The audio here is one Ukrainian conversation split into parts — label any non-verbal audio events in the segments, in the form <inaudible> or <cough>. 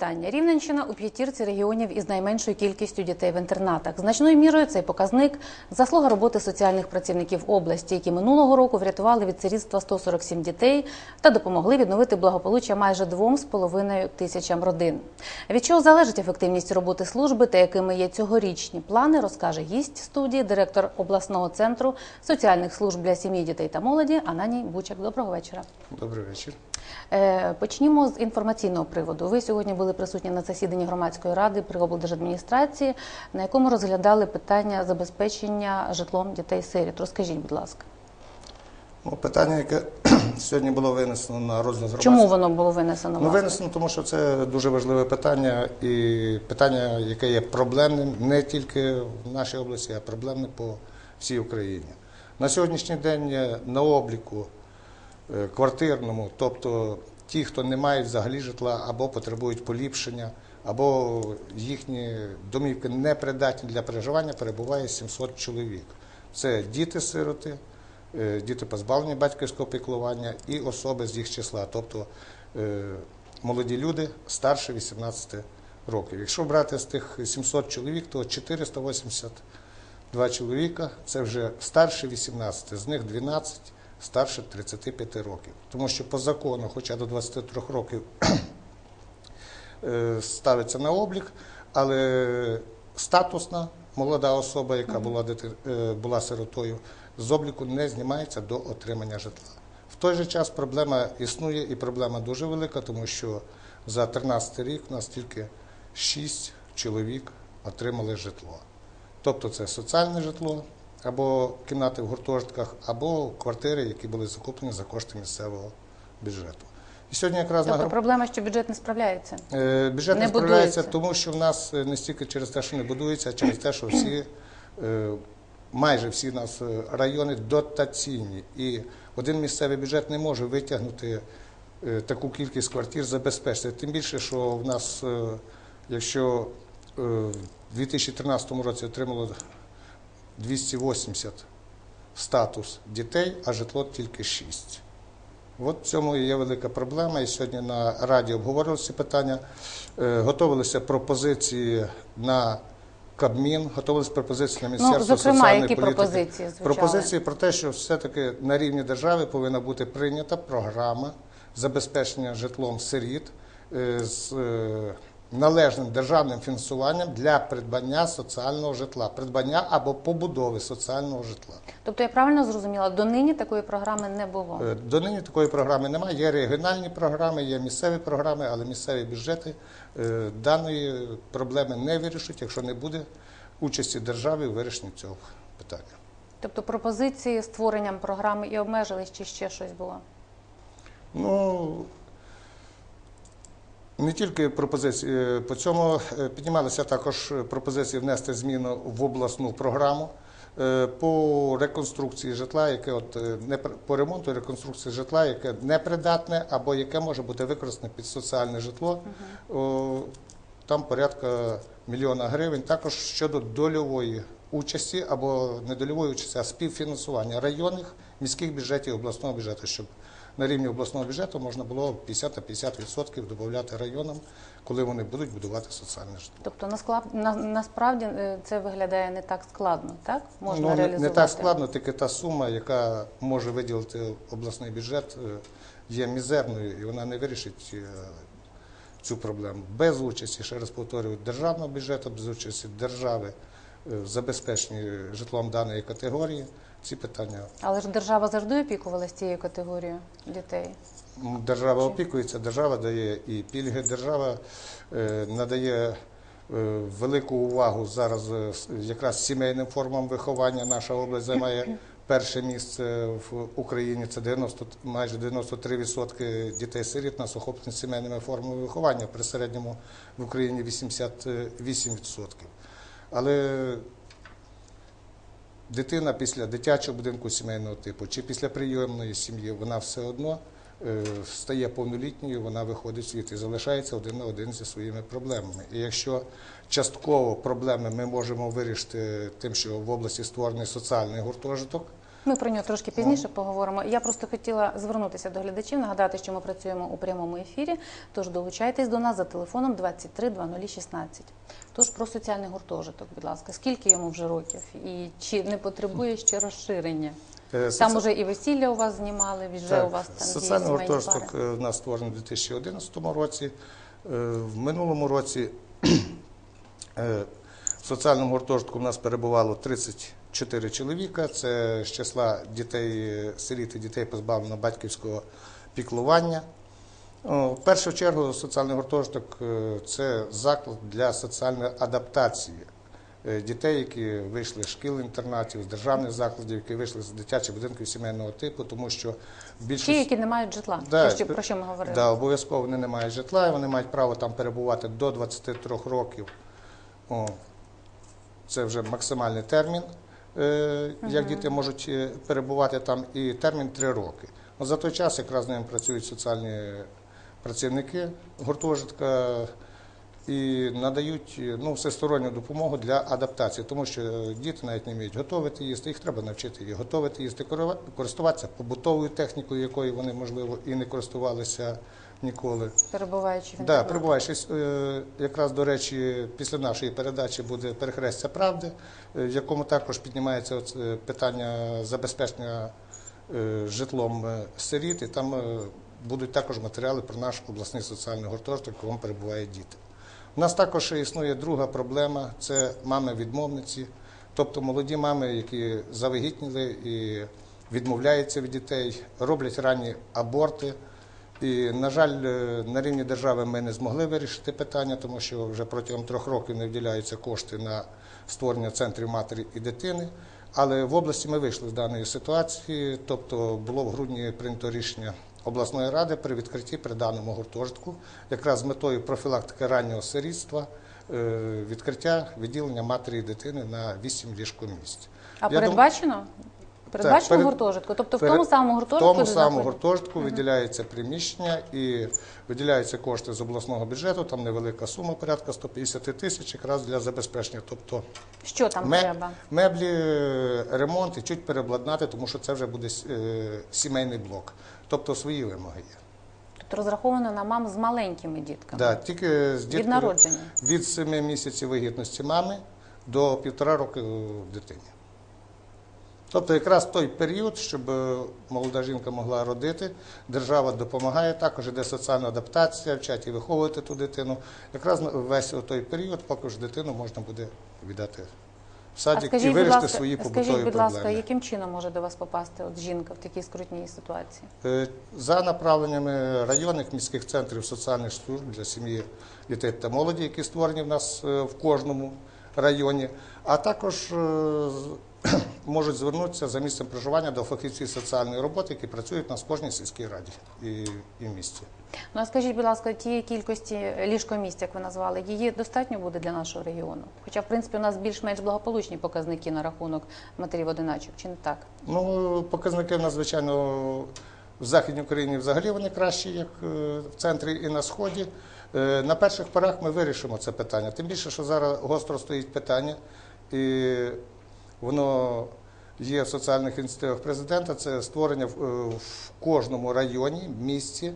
Мої вітання. Рівненщина у п'ятірці регіонів із найменшою кількістю дітей в інтернатах. Значною мірою цей показник заслуга роботи соціальних працівників області, які минулого року врятували від сирітства 147 дітей та допомогли відновити благополуччя майже двом з половиною тисячам родин. Від чого залежить ефективність роботи служби та якими є цьогорічні плани, розкаже гість студії, директор обласного центру соціальних служб для сім'ї, дітей та молоді Ананій Бучак. Доброго вечора. Добрий вечір. Е, Почнімо з інформаційного приводу. Ви сьогодні були присутні на засіданні громадської ради при облдержадміністрації, на якому розглядали питання забезпечення житлом дітей сиріт. Розкажіть, будь ласка, Ну, питання, яке <clears throat> сьогодні було винесено на розгляд громадського. чому воно було винесено? Ну, винесено, тому що це дуже важливе питання, і питання, яке є проблемним не тільки в нашій області, а проблемне по всій Україні. На сьогоднішній день на обліку е, квартирному, тобто ті, хто не мають взагалі житла або потребують поліпшення, або їхні домівки не придатні для проживання, перебуває 700 чоловік. Це діти-сироти, е, діти позбавлені батьківського піклування і особи з їх числа, тобто е, молоді люди старше 18 років. Якщо брати з тих 700 чоловік, то 482 чоловіка це вже старше 18, з них 12 старше 35 років. Тому що по закону, хоча до 23 років <clears throat> е, ставиться на облік, але статусна молода особа, яка була, е, була сиротою, з обліку не знімається до отримання житла. В той же час проблема існує і проблема дуже велика, тому що за 13 рік у нас тільки 6 чоловік отримали житло. Тобто це соціальне житло, або кімнати в гуртожитках, або квартири, які були закуплені за кошти місцевого бюджету. І сьогодні якраз на Тобто гром- проблема, що бюджет не справляється. Е, Бюджет Не не справляється, будується. тому що в нас е, не стільки через те, що не будується, а через те, що всі, е, майже всі нас е, райони дотаційні. І один місцевий бюджет не може витягнути е, таку кількість квартир, забезпечити. Тим більше, що в нас, е, якщо е, в 2013 році отримало 280 статус дітей, а житло тільки 6. От в цьому є велика проблема. І сьогодні на раді обговорювалися ці питання. Е, Готовилися пропозиції на Кабмін, готувалися пропозиції на Міністерство Ну, зокрема, соціальної які політики. пропозиції звучали? Пропозиції про те, що все-таки на рівні держави повинна бути прийнята програма забезпечення житлом сиріт е, з е, належним державним фінансуванням для придбання соціального житла, придбання або побудови соціального житла. Тобто я правильно зрозуміла, донині такої програми не було. Е, Донині такої програми немає. Є регіональні програми, є місцеві програми, але місцеві бюджети е, даної проблеми не вирішать, якщо не буде участі держави у вирішенні цього питання. Тобто пропозиції створенням програми і обмежились, чи ще щось було? Ну не тільки пропозиції е, по цьому е, піднімалися також пропозиції внести зміну в обласну програму е, по реконструкції житла, яке от не по ремонту і реконструкції житла, яке непридатне або яке може бути використане під соціальне житло. О, Там порядка мільйона гривень. Також щодо дольової участі або не дольової участі, а співфінансування районних міських бюджетів обласного бюджету, щоб на рівні обласного бюджету можна було 50-50% додати районам, коли вони будуть будувати соціальне житло. Тобто насклад, на, насправді е, це виглядає не так складно, так? Можна ну, не, реалізувати. не так складно, тільки та сума, яка може виділити обласний бюджет, е, є мізерною і вона не вирішить е, цю проблему. Без участі, ще раз повторюю, державного бюджету, без участі держави в забезпеченні житлом даної категорії, ці питання Але ж держава завжди опікувалася цією категорією дітей. Держава опікується, держава дає і пільги, держава е, надає е, велику увагу зараз е, якраз сімейним формам виховання. Наша область займає <clears throat> перше місце в Україні. Це 90, майже 93% дітей-сиріт нас охоплені сімейними формами виховання. При середньому в Україні 88%. Але дитина після дитячого будинку сімейного типу чи після прийомної сім'ї, вона все одно е, стає повнолітньою, вона виходить в світ і залишається один на один зі своїми проблемами. І якщо частково проблеми ми можемо вирішити тим, що в області створений соціальний гуртожиток, Ми про нього трошки пізніше поговоримо. Я просто хотіла звернутися до глядачів, нагадати, що ми працюємо у прямому ефірі. Тож долучайтесь до нас за телефоном 23 0016. Тож про соціальний гуртожиток, будь ласка, скільки йому вже років і чи не потребує ще розширення? Е, Там уже і весілля у вас знімали, вже Так, у вас там є соціальний гуртожиток пари. е, в нас створений у 2011 році. Е, В минулому році в соціальному гуртожитку в нас перебувало 34 чоловіка. Це з числа дітей сиріт і дітей позбавленого батьківського піклування. В першу чергу соціальний гуртожиток е, це заклад для соціальної адаптації е, дітей, які вийшли з шкіл інтернатів, з державних закладів, які вийшли з дитячих будинків сімейного типу, тому що Ті, які не мають житла, Да, що- про що ми говорили. Да, обов'язково вони не мають житла, і вони мають право там перебувати до 23 років. О, це вже максимальний термін, як діти можуть е, перебувати там, і термін 3 роки. За той час якраз з ними працюють соціальні працівники гуртожитка і надають е, ну, всесторонню допомогу для адаптації, тому що е, діти навіть не вміють готувати їсти, їх треба навчити і готувати їсти, користуватися побутовою технікою, якою вони, можливо, і не користувалися ніколи. Перебуваючи в Да. Ось, е, Якраз, до речі, після нашої передачі буде перехрестя правди, е, в якому також піднімається е, питання забезпечення житлом сиріт, і там будуть також матеріали про наш обласний соціальний гуртожиток, в якому перебувають діти. У нас також існує друга проблема це мами-відмовниці, тобто молоді мами, які завагітніли і відмовляються від дітей, роблять ранні аборти. І, на жаль, е, на рівні держави ми не змогли вирішити питання, тому що вже протягом трьох років не виділяються кошти на створення центрів матері і дитини. Але в області ми вийшли з даної ситуації, тобто було в грудні прийнято рішення обласної ради при відкритті при даному гуртожитку, якраз з метою профілактики раннього сирітства, е, відкриття відділення матері і дитини на 8 ліжкомісць. А Я передбачено? Передбачено перед- гуртожитку? Тобто в Перед- тому самому гуртожитку? В тому де самому знаходиться- гуртожитку виділяється приміщення і виділяються кошти з обласного бюджету, там невелика сума, порядка 150 тисяч, якраз для забезпечення. Тобто Що там ме- треба? меблі, е, ремонт і чуть переобладнати, тому що це вже буде е, сімейний блок. Тобто свої вимоги є. Тут розраховано на мам з маленькими дітками. Да, тільки з Від діткою народження. від 7 місяців вагітності мами до півтора року дитині. Тобто якраз той період, щоб е, молода жінка могла родити, держава допомагає, також іде соціальна адаптація, вчать і виховувати ту дитину. Якраз весь той період, поки ж дитину можна буде віддати в садик і скажіть, будь вирішити ласка, свої побутові скажіть, будь ласка, проблеми. яким чином може до вас попасти от жінка в такій скрутній ситуації? Е, За направленнями районних міських центрів соціальних служб для сім'ї, дітей та молоді, які створені в нас е, в кожному районі, а також <clears throat> можуть звернутися за місцем проживання до фахівців соціальної роботи, які працюють у нас кожній сільській раді і, і в місті. Ну а скажіть, будь ласка, тієї кількості ліжкомісць, як ви назвали, її достатньо буде для нашого регіону? Хоча, в принципі, у нас більш-менш благополучні показники на рахунок матерів одиначок, чи не так? Ну, показники в нас, звичайно, в Західній Україні взагалі вони кращі, як е, в центрі і на сході. Е, На перших порах ми вирішимо це питання. Тим більше, що зараз гостро стоїть питання, і воно є в соціальних ініціативах президента. Це створення в, е, кожному районі, місті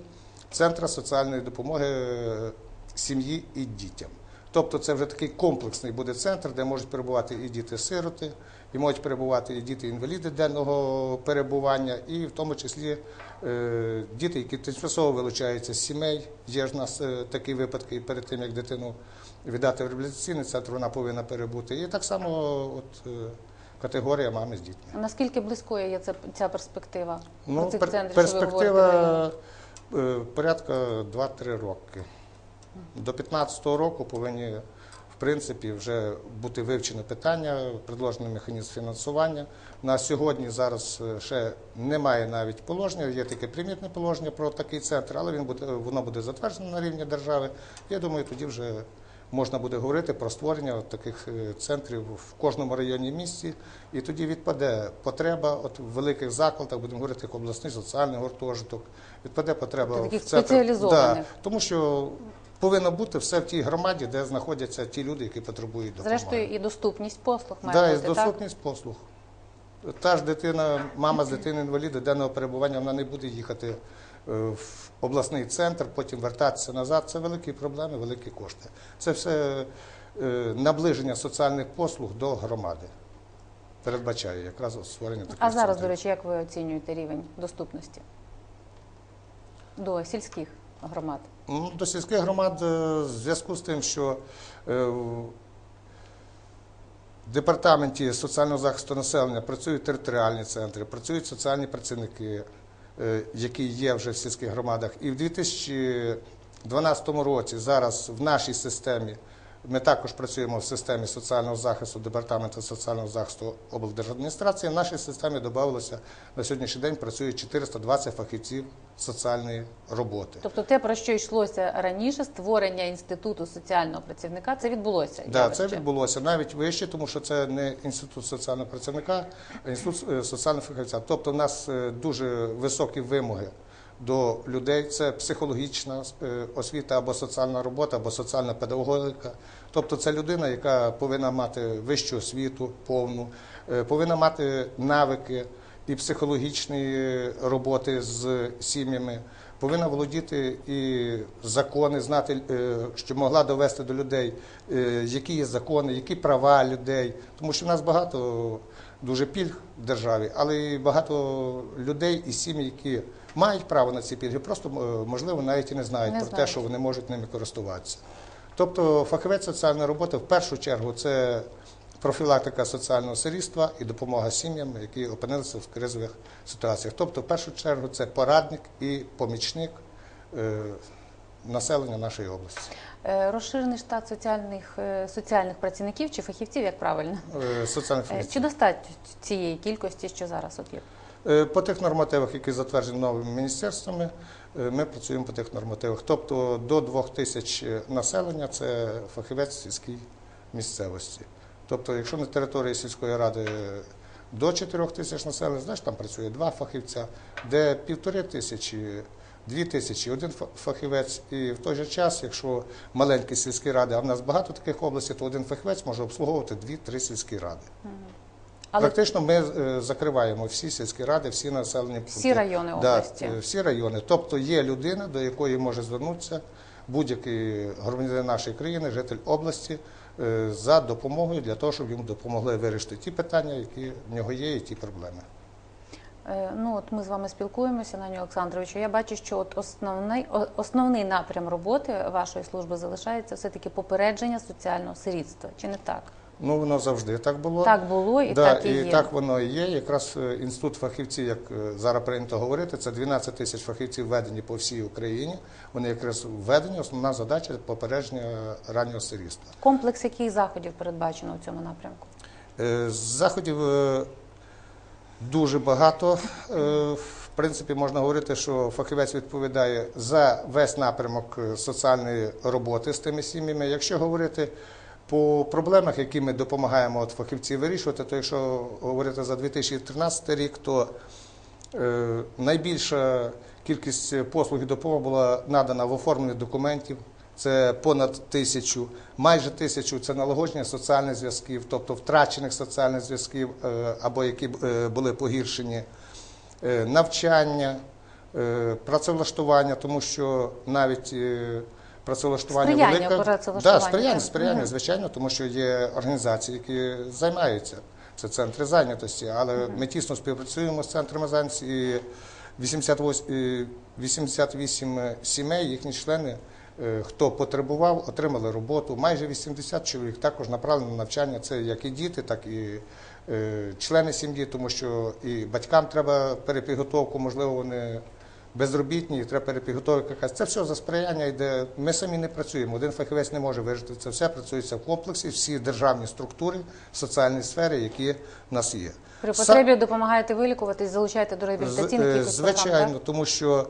центра соціальної допомоги е, сім'ї і дітям. Тобто це вже такий комплексний буде центр, де можуть перебувати і діти-сироти, і можуть перебувати і діти-інваліди денного перебування, і в тому числі е, діти, які тимчасово вилучаються з сімей. Є ж у нас е, такі випадки, і перед тим як дитину віддати в реабілітаційний центр, вона повинна перебути. І так само от, е, категорія мами з дітьми. Наскільки близькою є ця, ця перспектива Ну, цих пер- центрів, перспектива е, порядка 2-3 роки. До 2015 року повинні, в принципі, вже бути вивчено питання, предложений механізм фінансування. На сьогодні зараз е, ще немає навіть положення, є таке примітне положення про такий центр, але він буде, воно буде затверджено на рівні держави. Я думаю, тоді вже можна буде говорити про створення таких е, центрів в кожному районі місті, і тоді відпаде потреба от в великих закладах, будемо говорити, як обласний соціальний гуртожиток, відпаде потреба таких в центрах. Да, тому що повинно бути все в тій громаді, де знаходяться ті люди, які потребують допомоги. Зрештою, і доступність послуг має да, і бути, так? доступність послуг. Та ж дитина, мама з дитиною інваліда денного перебування, вона не буде їхати в обласний центр, потім вертатися назад. Це великі проблеми, великі кошти. Це все е, наближення соціальних послуг до громади. Передбачає якраз створення таких А зараз, центрів. до речі, як ви оцінюєте рівень доступності до сільських громад? Ну, До сільських громад е, в зв'язку з тим, що е, в департаменті соціального захисту населення працюють територіальні центри, працюють соціальні працівники, е, які є вже в сільських громадах. І в 2012 році зараз в нашій системі ми також працюємо в системі соціального захисту департаменту соціального захисту облдержадміністрації. В нашій системі додавалося на сьогоднішній день працює 420 фахівців соціальної роботи. Тобто те, про що йшлося раніше, створення інституту соціального працівника, це відбулося. Да, це відбулося навіть вище, тому що це не інститут соціального працівника, а інститут е, соціального фахівця. Тобто, в нас е, дуже високі вимоги до людей. Це психологічна е, освіта або соціальна робота, або соціальна педагогіка. Тобто, це людина, яка повинна мати вищу освіту повну, е, повинна мати навики і психологічної роботи з сім'ями. Повинна володіти і закони, знати, е, що могла довести до людей, які є закони, які права людей. Тому що в нас багато дуже пільг в державі, але і багато людей і сім'ї, які мають право на ці пільги, просто е, можливо навіть і не знають Не про те, що вони можуть ними користуватися. Тобто, фахівець соціальної роботи в першу чергу це профілактика соціального сирітства і допомога сім'ям, які опинилися в кризових ситуаціях. Тобто, в першу чергу, це порадник і помічник е, населення нашої області. Е, Розширений штат соціальних, соціальних працівників чи фахівців, як правильно? Соціальних фахівців. Чи достатньо цієї кількості, що зараз от є? Е, По тих нормативах, які затверджені новими міністерствами, е, ми працюємо по тих нормативах. Тобто до 2 тисяч населення це фахівець сільській місцевості. Тобто, якщо на території сільської ради до 4 тисяч населення, значить там працює два фахівця, де півтори тисячі, дві тисячі, один фа- фахівець. І в той же час, якщо маленькі сільські ради, а в нас багато таких областей, то один фахівець може обслуговувати дві-три сільські ради. Але Практично ми е, закриваємо всі сільські ради, всі населені пункти. Всі райони Да, області. е, всі райони. Тобто є людина, до якої може звернутися будь-який громадянин нашої країни, житель області, е, за допомогою для того, щоб йому допомогли вирішити ті питання, які в нього є, і ті проблеми. Ну от ми з вами спілкуємося, Нані Олександровичу. Я бачу, що от основний основний напрям роботи вашої служби залишається все таки попередження соціального сирітства. Чи не так? Ну, воно завжди так було. Так було і да, так і і є. так воно і є. Якраз е, інститут фахівців, як е, зараз прийнято говорити, це 12 тисяч фахівців введені по всій Україні. Вони якраз введені. Основна задача попередження раннього сирітства. Комплекс яких заходів передбачено у цьому напрямку? Е, Заходів дуже багато. В принципі, можна говорити, що фахівець відповідає за весь напрямок соціальної роботи з тими сім'ями. Якщо говорити по проблемах, які ми допомагаємо от фахівці вирішувати, то якщо говорити за 2013 рік, то Е, Найбільша кількість послуг і допомоги була надана в оформленні документів. Це понад тисячу, майже тисячу це налагодження соціальних зв'язків, тобто втрачених соціальних зв'язків е, або які е, були погіршені, Е, навчання, працевлаштування, тому що навіть працевлаштування Сприяння велике працевлаштуванню, Да, сприяння, сприяння, звичайно, тому що є організації, які займаються. Це центри зайнятості, але ми тісно співпрацюємо з центрами зайнятості і 88, і 88 сімей, їхні члени, е, хто потребував, отримали роботу. Майже 80 чоловік також направлено на навчання. Це як і діти, так і е, члени сім'ї, тому що і батькам треба перепідготовку, можливо, вони безробітні, треба перепідготовити якась. Це все за сприяння йде. Ми самі не працюємо. Один фахівець не може вижити це все. Працюється в комплексі, всі державні структури, соціальні сфери, які в нас є. При Са- потребі допомагаєте вилікуватись, залучаєте до реабілітаційних е, програм, Звичайно, так? тому що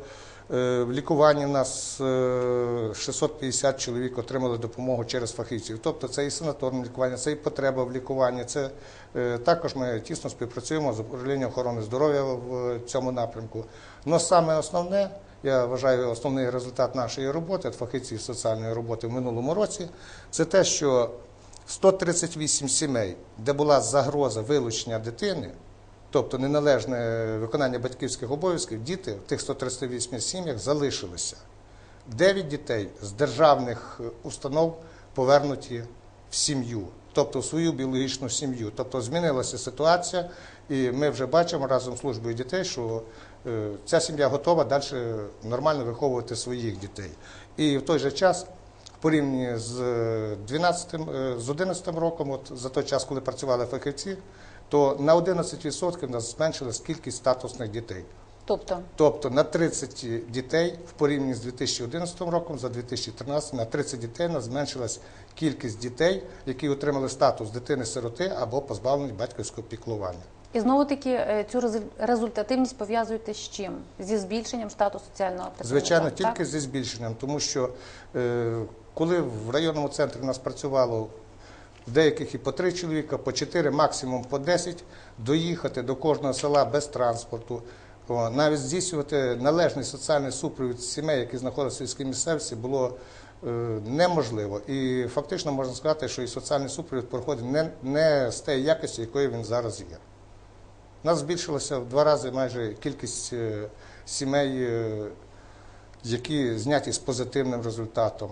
в лікуванні в нас е, 650 чоловік отримали допомогу через фахівців. Тобто це і санаторне лікування, це і потреба в лікуванні. Це е, також ми тісно співпрацюємо з управлінням охорони здоров'я в цьому напрямку. Но саме основне, я вважаю, основний результат нашої роботи, от фахівців соціальної роботи в минулому році, це те, що 138 сімей, де була загроза вилучення дитини тобто неналежне виконання батьківських обов'язків, діти в тих 138 сім'ях залишилися. Дев'ять дітей з державних е, установ повернуті в сім'ю, тобто в свою біологічну сім'ю. Тобто змінилася ситуація, і ми вже бачимо разом з службою дітей, що е, ця сім'я готова далі нормально виховувати своїх дітей. І в той же час, в порівнянні з 12, е, з 11 роком, от за той час, коли працювали фахівці, то на 11% в нас зменшилась кількість статусних дітей. Тобто, Тобто на 30 дітей в порівнянні з 2011 роком, за 2013 на 30 дітей нас зменшилась кількість дітей, які отримали статус дитини-сироти або позбавлені батьківського піклування. і знову таки е, цю результативність пов'язуєте з чим? Зі збільшенням штату соціального працівника? Звичайно, так? тільки зі збільшенням, тому що е, коли в районному центрі у нас працювало в деяких і по три чоловіка, по чотири, максимум по 10, доїхати до кожного села без транспорту, навіть здійснювати належний соціальний супровід сімей, які знаходяться в сільській місцевості, було е, неможливо. І фактично можна сказати, що і соціальний супровід проходить не, не з тієї якості, якою він зараз є. У нас збільшилася в два рази майже кількість е, сімей, е, які зняті з позитивним результатом.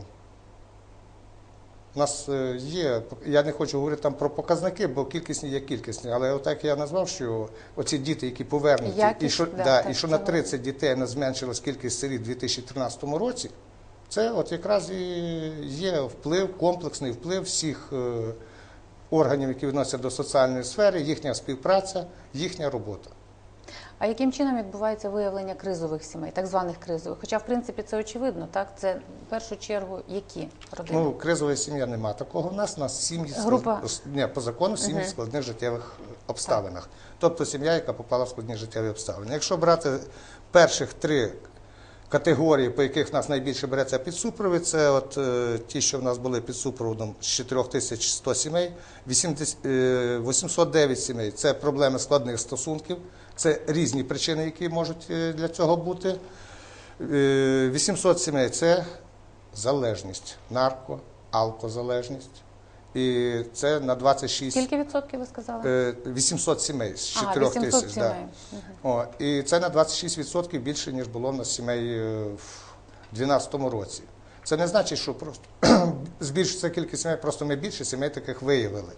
У нас е, є, я не хочу говорити там про показники, бо кількісні є кількісні, але отак я назвав, що оці діти, які повернуті, і Якість, що, да, да, так, і що на це 30 дітей не зменшилась кількість сиріт у 2013 році, це от якраз і є вплив, комплексний вплив всіх е, органів, які відносяться до соціальної сфери, їхня співпраця, їхня робота. А яким чином відбувається виявлення кризових сімей, так званих кризових? Хоча, в принципі, це очевидно, так? Це в першу чергу які родини? Ну, кризова сім'я нема такого. в нас у нас сім'ї Група. склад- ні, по закону сім'ї в складних життєвих обставинах. Тобто сім'я, яка попала в складні життєві обставини. Якщо брати перших три категорії, по яких в нас найбільше береться під супровід, це от е, ті, що в нас були під супроводом з 4100 сімей, 80, е, 809 сімей це проблеми складних стосунків, це різні причини, які можуть е, для цього бути. Е, 800 сімей це залежність, нарко, алкозалежність. І це на 26 Скільки відсотків ви сказали? е, 800 сімей з Ага, 4 800 тисяч. Да. сімей. О, і це на 26% більше, ніж було в нас сімей е, в 2012 році. Це не значить, що просто <clears throat> збільшиться кількість сімей, просто ми більше сімей таких виявили.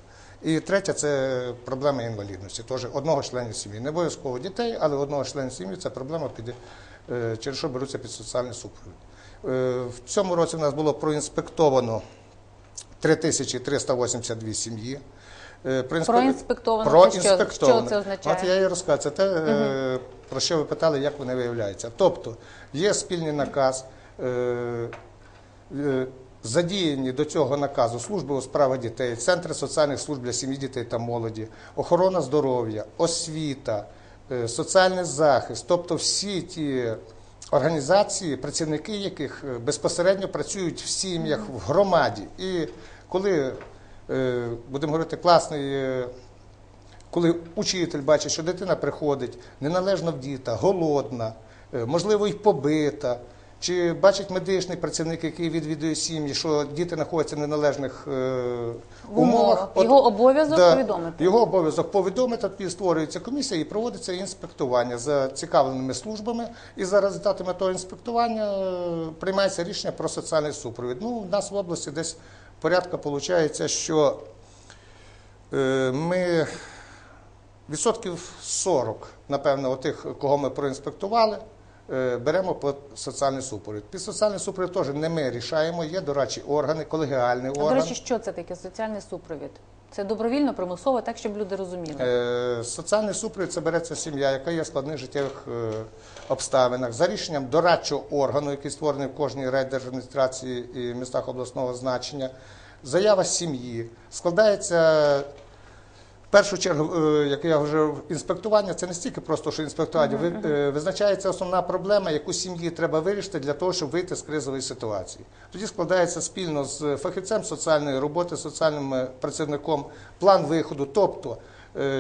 І третє це проблема інвалідності. Тож одного члена сім'ї. Не обов'язково дітей, але одного члена сім'ї це проблема, під, е, через що беруться під соціальний супровід. Е, В цьому році в нас було проінспектовано 3382 сім'ї. Е, Проінспектовано. Проінспектовано. Що- що це означає? От я і розказую. Це те, е, про що ви питали, як вони виявляються. Тобто є спільний наказ. Задіяні до цього наказу служби у справах дітей, центри соціальних служб для сім'ї, дітей та молоді, охорона здоров'я, освіта, е, соціальний захист, тобто всі ті організації, працівники яких е, безпосередньо працюють в сім'ях, в громаді. І коли е, будемо говорити класний. коли учитель бачить, що дитина приходить неналежно вдіта, голодна, можливо, й побита, чи бачить медичний працівник, який відвідує сім'ї, що діти знаходяться в неналежних е, В умовах. От- Його обов'язок Да, повідомити. Його обов'язок повідомити, тоді створюється комісія і проводиться інспектування за цікавленими службами. І за результатами того інспектування е, приймається рішення про соціальний супровід. Ну, у нас в області десь порядка виходить, що е, ми відсотків 40, напевно, тих, кого ми проінспектували, беремо під соціальний супровід. Під соціальний супровід теж не ми рішаємо, є дорадчі органи, колегіальний А, до речі, що це таке соціальний супровід? Це добровільно, примусово, так, щоб люди розуміли. Е, Соціальний супровід це береться сім'я, яка є в складних життєвих е, обставинах, за рішенням дорадчого органу, який створений в кожній райдержадміністрації і містах обласного значення. Заява сім'ї складається. В першу чергу, е, як я вже інспектування, це не стільки просто, що інспектування, е, визначається основна проблема, яку сім'ї треба вирішити для того, щоб вийти з кризової ситуації. Тоді складається спільно з фахівцем соціальної роботи, соціальним е, працівником план виходу, тобто,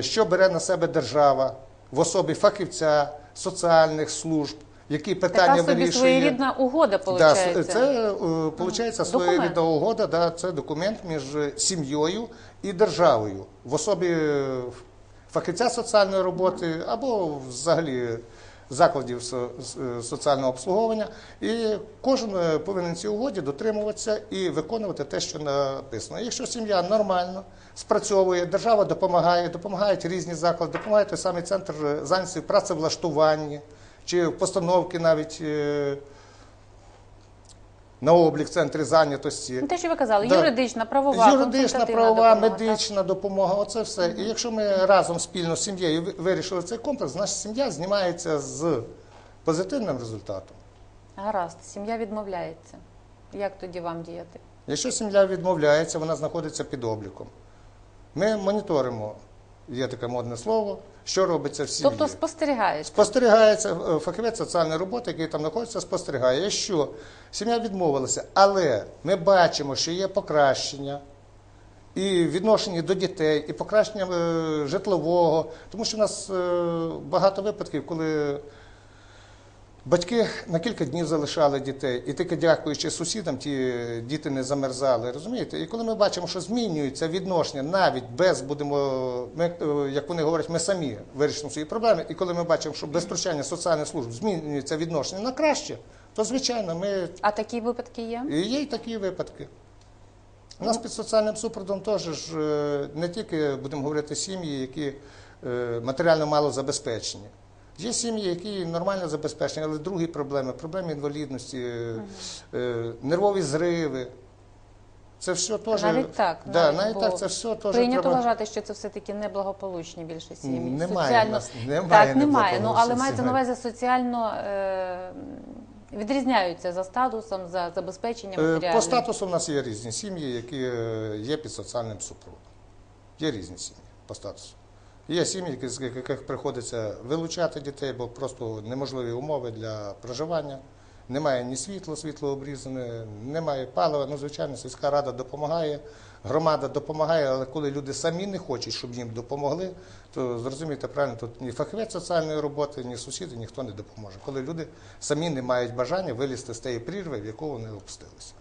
що бере на себе держава в особі фахівця, соціальних служб, які питання така собі вирішує. своєрідна угода, Да, це виходить своєрідна угода, да, це документ між сім'єю і державою в особі е, фахівця соціальної роботи або взагалі закладів соціального обслуговування. І кожен е, повинен цій угоді дотримуватися і виконувати те, що написано. Якщо сім'я нормально спрацьовує, держава допомагає, допомагають різні заклади, допомагає той самий центр е, зайнятості в працевлаштуванні чи постановки навіть. е, На облік в центрі зайнятості. Ну, те, що ви казали, Да. юридична, правова, Юридична, правова, допомога, так? медична допомога оце все. І якщо ми разом спільно з сім'єю вирішили цей комплекс, наша сім'я знімається з позитивним результатом. Гаразд, сім'я відмовляється. Як тоді вам діяти? Якщо сім'я відмовляється, вона знаходиться під обліком. Ми моніторимо, є таке модне слово, що робиться в сім'ї. Тобто спостерігається. Спостерігається фахівець соціальної роботи, який там знаходиться, спостерігає, що сім'я відмовилася, але ми бачимо, що є покращення і відношення до дітей, і покращення е, житлового, тому що в нас е, багато випадків, коли батьки на кілька днів залишали дітей, і тільки дякуючи сусідам, ті діти не замерзали. Розумієте? І коли ми бачимо, що змінюється відношення, навіть без будемо, ми, е, як вони говорять, ми самі вирішимо свої проблеми. І коли ми бачимо, що без втручання соціальних служб змінюється відношення на краще, то звичайно ми А такі випадки є? і є й такі випадки. У нас під соціальним супроводом теж ж е, не тільки будемо говорити сім'ї, які е, матеріально мало забезпечені. Є сім'ї, які нормально забезпечені, але другі проблеми, проблеми інвалідності, е, нервові зриви. Це все теж. Навіть так, Да, навіть, навіть так, це все теж Прийнято треба. вважати, що це все-таки неблагополучні більше сім'ї. Немає в нас- немає так, немає. Ну, але мається на увазі соціально е, відрізняються за статусом, за забезпеченням Е, матеріальним. По статусу в нас є різні сім'ї, які е, є під соціальним супроводом. Є різні сім'ї по статусу. Є сім'ї, з яких приходиться вилучати дітей, бо просто неможливі умови для проживання. Немає ні світла, світло обрізане, немає палива. Ну, звичайно, сільська рада допомагає, громада допомагає, але коли люди самі не хочуть, щоб їм допомогли, то зрозумійте правильно, тут ні фахівець соціальної роботи, ні сусіди, ніхто не допоможе. Коли люди самі не мають бажання вилізти з тієї прірви, в яку вони опустилися.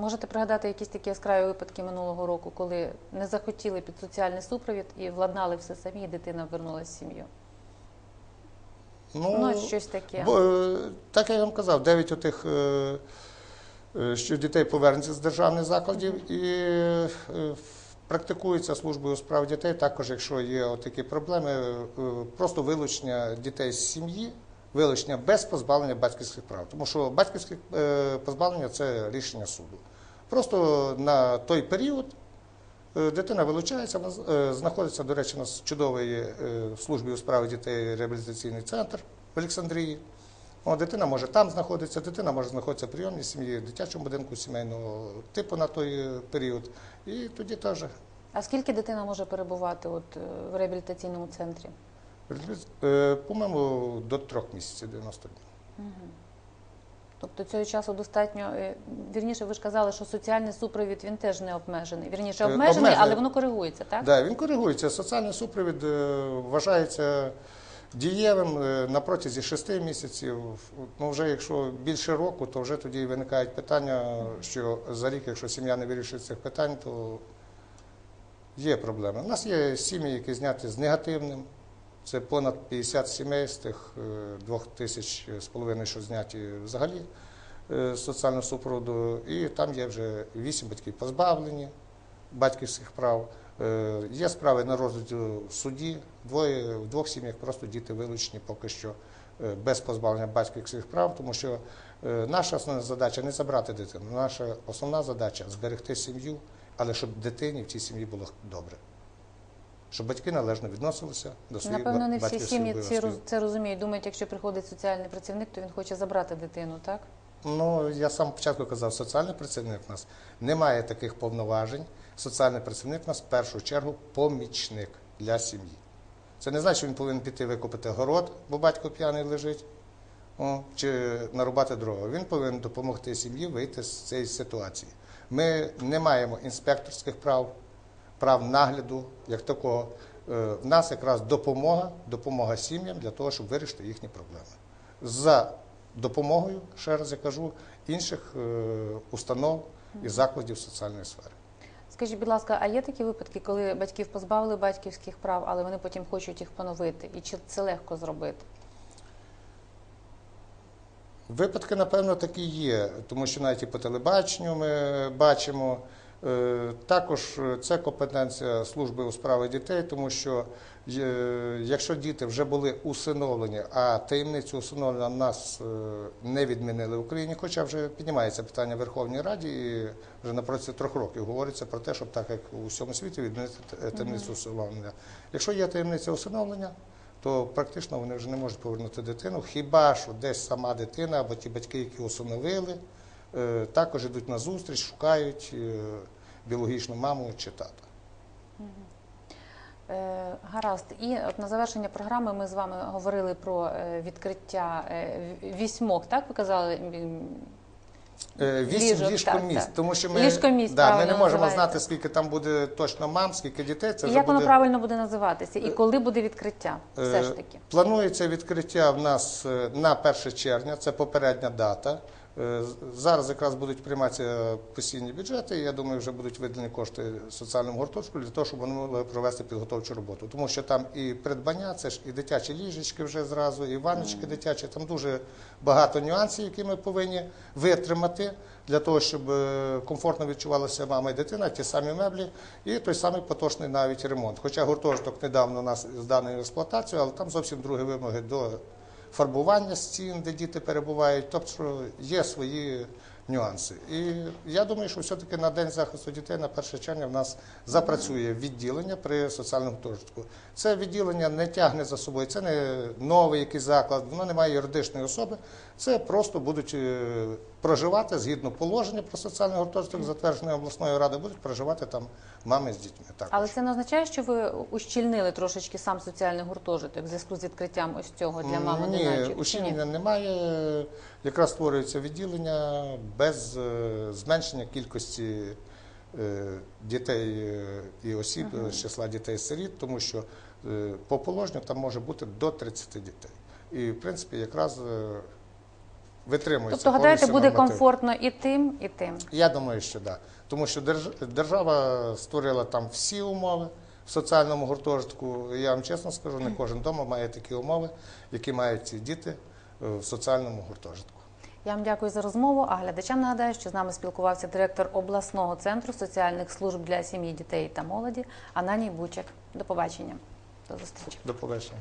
Можете пригадати якісь такі яскраві випадки минулого року, коли не захотіли під соціальний супровід і владнали все самі, і дитина вернулася в сім'ю. Ну, ось щось таке. Бо, е, так я вам казав, 9 отих, е, е, що дітей повернуться з державних закладів і практикується службою у справ дітей. Також, якщо є такі проблеми, просто вилучення дітей з сім'ї, вилучення без позбавлення батьківських прав. Тому що батьківське позбавлення це рішення суду. Просто на той період. Е, Дитина вилучається, е, знаходиться, до речі, у нас чудовий е, службі у справі дітей реабілітаційний центр в Олександрії. Дитина може там знаходитися, дитина може знаходитися в прийомній сім'ї, в дитячому будинку сімейного типу на той період. І тоді теж. А скільки дитина може перебувати в реабілітаційному центрі? Е, По-моєму, до трьох місяців 90 днів. Тобто цього часу достатньо. е, Вірніше, ви ж казали, що соціальний супровід він теж не обмежений. Вірніше, обмежений, обмежений. але воно коригується, так? Да, він коригується. Соціальний супровід е, вважається дієвим на протязі шести місяців. Ну, вже якщо більше року, то вже тоді виникають питання, що за рік, якщо сім'я не вирішить цих питань, то є проблеми. У нас є сім'ї, які зняті з негативним. Це понад 50 сімей з тих е, двох тисяч з половиною, що зняті взагалі е, соціального супроводу. І там є вже вісім батьків позбавлені батьківських прав. Е, Є справи на розгляді в суді. Двоє в двох сім'ях просто діти вилучені поки що без позбавлення батьківських прав, тому що наша основна задача не забрати дитину. Наша основна задача зберегти сім'ю, але щоб дитині в цій сім'ї було добре. Щоб батьки належно відносилися до своїх Напевно, не всі сім'ї ці це розуміють. Думають, якщо приходить соціальний працівник, то він хоче забрати дитину, так? Ну, я сам початку казав, соціальний працівник у нас не має таких повноважень. Соціальний працівник у нас в першу чергу помічник для сім'ї. Це не значить, що він повинен піти викупити город, бо батько п'яний лежить, о, чи нарубати дрова. Він повинен допомогти сім'ї вийти з цієї ситуації. Ми не маємо інспекторських прав, прав нагляду, як такого. Е, В нас якраз допомога, допомога сім'ям для того, щоб вирішити їхні проблеми. За допомогою, ще раз я кажу, інших е, установ і закладів соціальної сфери. Скажіть, будь ласка, а є такі випадки, коли батьків позбавили батьківських прав, але вони потім хочуть їх поновити? І чи це легко зробити? Випадки, напевно, такі є, тому що навіть і по телебаченню ми бачимо. Е, Також це компетенція служби у справи дітей, тому що е, якщо діти вже були усиновлені, а таємницю усиновлення нас е, не відмінили в Україні, хоча вже піднімається питання в Верховній Раді, і вже на протязі трьох років говориться про те, щоб так як у всьому світі відмінити таємницю усиновлення. Якщо є таємниця усиновлення, то практично вони вже не можуть повернути дитину. Хіба що десь сама дитина або ті батьки, які усиновили, е, також йдуть на зустріч, шукають е, біологічну маму чи тата. Е, Гаразд, і от на завершення програми ми з вами говорили про е, відкриття е, в- вісьмох, так ви казали? Вісім так, так. тому що ми, Ліжкомість, да, ми не можемо називається. знати, скільки там буде точно мам, скільки дітей. Це І вже як воно буде... правильно буде називатися? І коли буде відкриття? Все ж таки. Планується відкриття в нас на 1 червня, це попередня дата. Е, Зараз якраз будуть прийматися постійні бюджети, і я думаю, вже будуть виділені кошти соціальному гуртожитку для того, щоб вони могли провести підготовчу роботу. Тому що там і придбання, це ж і дитячі ліжечки вже зразу, і ванночки дитячі. Там дуже багато нюансів, які ми повинні витримати для того, щоб е, комфортно відчувалася мама і дитина, ті самі меблі, і той самий поточний навіть ремонт. Хоча гуртожиток недавно у нас зданий в експлуатацію, але там зовсім другі вимоги до фарбування стін, де діти перебувають. Тобто є свої нюанси. І я думаю, що все-таки на День захисту дітей на 1 червня в нас запрацює відділення при соціальному гуртожитку. Це відділення не тягне за собою, це не новий якийсь заклад, воно не має юридичної особи. Це просто будуть е, проживати згідно положення про соціальний гуртожиток, затвердженої обласною радою, будуть проживати там мами з дітьми. Також. Але це не означає, що ви ущільнили трошечки сам соціальний гуртожиток в зв'язку з відкриттям ось цього для мами Ні, ущільнення немає. Якраз створюється відділення без е, зменшення кількості е, дітей і осіб е, з числа дітей-сиріт, тому що по положенню там може бути до 30 дітей. І, в принципі, якраз витримується. Тобто, гадаєте, буде норматив. комфортно і тим, і тим. Я думаю, що так. Да. Тому що держ- держава створила там всі умови в соціальному гуртожитку. Я вам чесно скажу, не кожен вдома має такі умови, які мають ці діти е, в соціальному гуртожитку. Я вам дякую за розмову. А глядачам нагадаю, що з нами спілкувався директор обласного центру соціальних служб для сім'ї, дітей та молоді Ананій Бучак. До побачення. До зустрічі. До побачення.